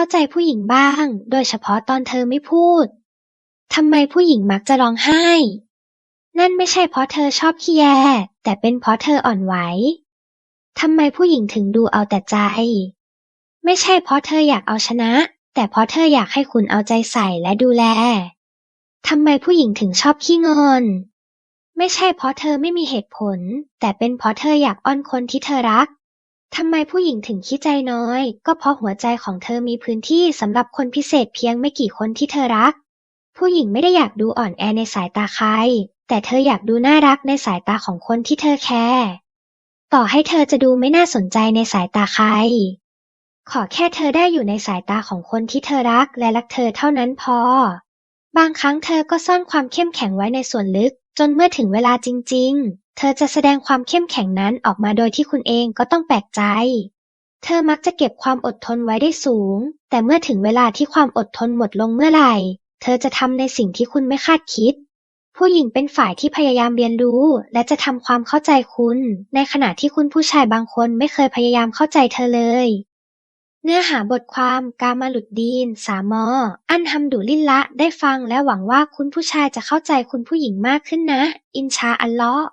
เข้าใจผู้หญิงบ้าง โดยเฉพาะตอนเธอไม่พูด ทำไมผู้หญิงมักจะร้องไห้ นั่นไม่ใช่เพราะเธอชอบขี้แยแต่เป็นเพราะเธออ่อนไหว ทำไมผู้หญิงถึงดูเอาแต่ใจ ไม่ใช่เพราะเธออยากเอาชนะ แต่เพราะเธออยากให้คุณเอาใจใส่และดูแล ทำไมผู้หญิงถึงชอบขี้งอน ไม่ใช่เพราะเธอไม่มีเหตุผล แต่เป็นเพราะเธออยากอ้อนคนที่เธอรัก ทำไมผู้หญิงถึงขี้ใจน้อย ก็เพราะหัวใจของเธอมีพื้นที่สำหรับคนพิเศษเพียงไม่กี่คนที่เธอรัก ผู้หญิงไม่ได้อยากดูอ่อนแอในสายตาใคร แต่เธออยากดูน่ารักในสายตาของคนที่เธอแคร์ต่อให้เธอจะดูไม่น่าสนใจในสายตาใคร ขอแค่เธอได้อยู่ในสายตาของคนที่เธอรักและรักเธอเท่านั้นพอ บางครั้งเธอก็ซ่อนความเข้มแข็งไว้ในส่วนลึก จนเมื่อถึงเวลาจริง ๆ เธอจะแสดงความเข้มแข็งนั้นออกมาโดยที่คุณเองก็ต้องแปลกใจ เธอมักจะเก็บความอดทนไว้ได้สูง แต่เมื่อถึงเวลาที่ความอดทนหมดลงเมื่อไหร่ เธอจะทำในสิ่งที่คุณไม่คาดคิด ผู้หญิงเป็นฝ่ายที่พยายามเรียนรู้ และจะทำความเข้าใจคุณ ในขณะที่คุณผู้ชายบางคนไม่เคยพยายามเข้าใจเธอเลย เนื้อหาบทความกามาหลุดดีน สามอ อันทำดุลิลละ ได้ฟังและหวังว่าคุณผู้ชายจะเข้าใจคุณผู้หญิงมากขึ้นนะ อินชาอัลเลาะห์